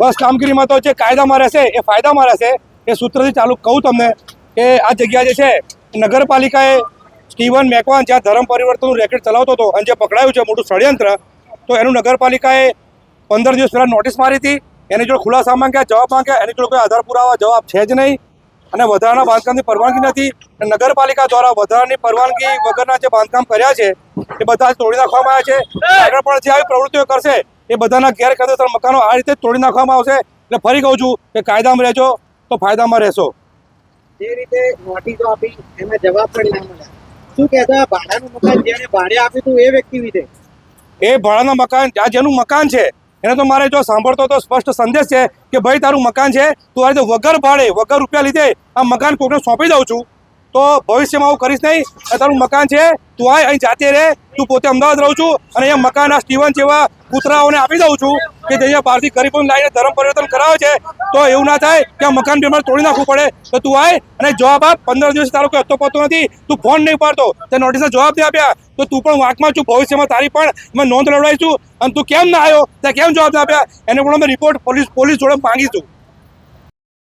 બસ કામગીરીમાં તો જે કાયદામાં રહેશે, એ ફાયદામાં રહેશે, એ સૂત્રથી ચાલુ કહું તમને કે આ જગ્યા જે છે નગરપાલિકાએ સ્ટીવન મેકવાન જ્યાં ધર્મ પરિવર્તનનું રેકેટ ચલાવતો હતો અને જે પકડાયું છે મોટું ષડયંત્ર, તો એનું નગરપાલિકાએ પંદર દિવસ પહેલાં નોટિસ મારી હતી, એની જોડે ખુલાસા માંગ્યા, જવાબ માંગ્યા, એની જોડે કોઈ આધાર પુરાવા જવાબ છે જ નહીં અને વધારાના બાંધકામની પરવાનગી નથી. નગરપાલિકા દ્વારા વધારાની પરવાનગી વગરના જે બાંધકામ કર્યા છે, એ બધા જ તોડી નાખવામાં આવ્યા છે. આગળ પણ જે આવી પ્રવૃત્તિઓ કરશે એ બધાના ગેરકાયદેસર મકાનો આ રીતે તોડી નાખવામાં આવશે? એટલે ફરી કહું છું કે કાયદામાં રહેજો તો ફાયદામાં રહેશો. જે રીતે નોટિસો આપી એમાં જવાબ પણ ના મળ્યા શું કહેતા? ભાડાનું મકાન જેને ભાડે આપ્યું હતું એ વ્યક્તિ વિશે. એ ભાડાના મકાન આ જેનું મકાન છે એને તો મારે જો સાંભળતો તો સ્પષ્ટ સંદેશ છે કે ભાઈ તારું મકાન છે તું આ રીતે વગર ભાડે વગર રૂપિયા લીધે આ મકાન કોઈને સોંપી દઉં છું. તો ભવિષ્યમાં આવું કરીશ નહીં. તારું મકાન છે, તું આય, અહીં જાતે રહે. તું પોતે અમદાવાદ રહું છું અને અહીંયા મકાન આ સ્ટીવન જેવા કૂતરાઓને આપી દઉં છું કે અહીંયા બહારથી ગરીબોને લાવીને ધર્મ પરિવર્તન કરાવે છે. તો એવું ના થાય કે મકાન બી તોડી નાખવું પડે. તો તું આય અને જવાબ આપ. પંદર દિવસ તારો કોઈ હતો પતો નથી. તું ફોન નહીં પાડતો તે નોટિસના જવાબ નહીં આપ્યા. તો તું પણ વાંકમાં છું. ભવિષ્યમાં તારી પણ અમે નોંધ લડાવીશું અને તું કેમ ના આવ્યો? ત્યાં કેમ જવાબ આપ્યા? એને પણ અમે રિપોર્ટ પોલીસ પોલીસ જોડે માંગીશું.